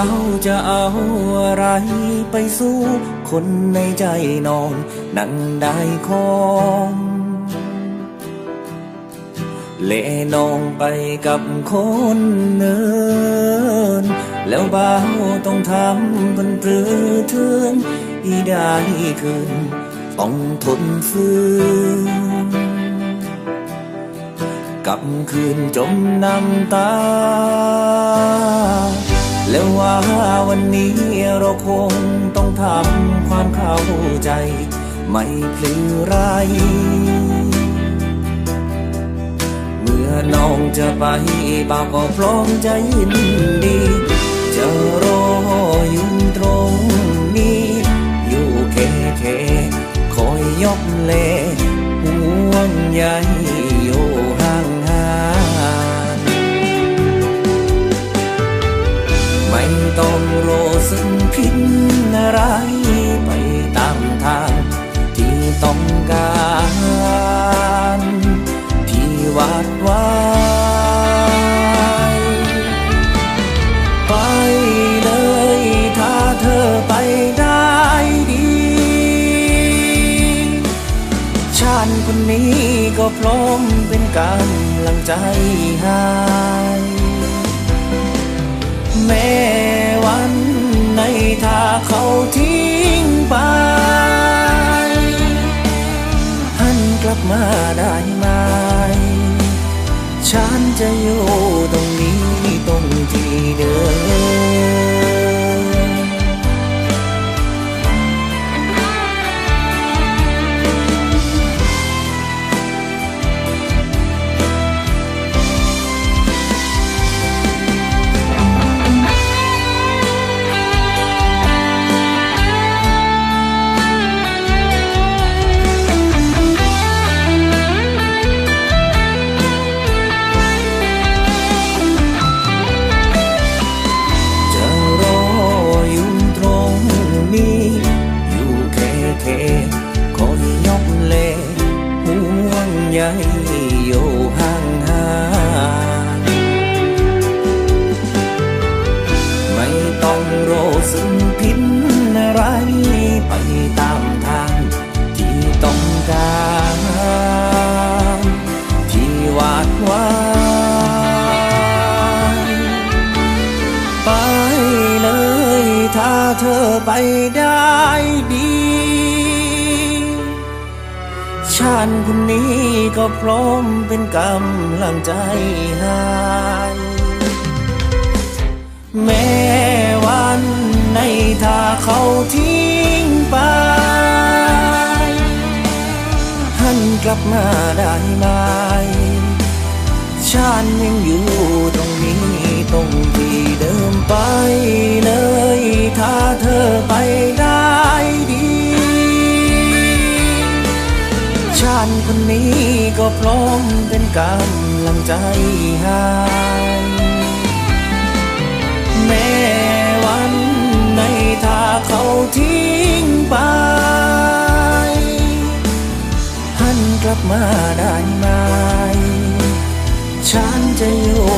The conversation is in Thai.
าจะเอาอะไรไปสู้ คนในใจนอนนั่งได้คองเละน้องไปกับคนเนิน แล้วบ่าวต้องทำบนปรือเทือนอีได้คืน ต้องทนฝืนกับคืนจมน้ำตา แล้วว่าวันนี้เราคงต้องทำความเข้าใจ ไม่พลือไร เมื่อน้องจะไปบ่าวก็พร้อมใจยินดี จะรออยู่ตรงนี้ อยู่แค่แค่คอยยกเลห่วงใย ซึ่งพินอะไรไปตามทางที่ต้องการ ที่วาดไว้ไปเลยถ้าเธอไปได้ดีฉันคนนี้ก็พร้อมเป็นกำลังใจให้แม้ กลับมาได้ไหม ฉันจะอยู่ตรงนี้ตรงที่เดิม อยู่ห่างห่างไม่ต้องรอซึ่งพินอะไร ไปตามทางที่ต้องการที่วาดไว้ไปเลยถ้าเธอไปได้ดี ฉันคนนี้ก็พร้อมเป็นกำลังใจให้แม้วันในถ้าเขาทิ้งไป หันกลับมาได้ไหมฉันยังอยู่ ร้อมเป็นกำลังใจให้แม้วันในถ้าเขาทิ้งไป หันกลับมาได้ไหม ฉันจะอยู่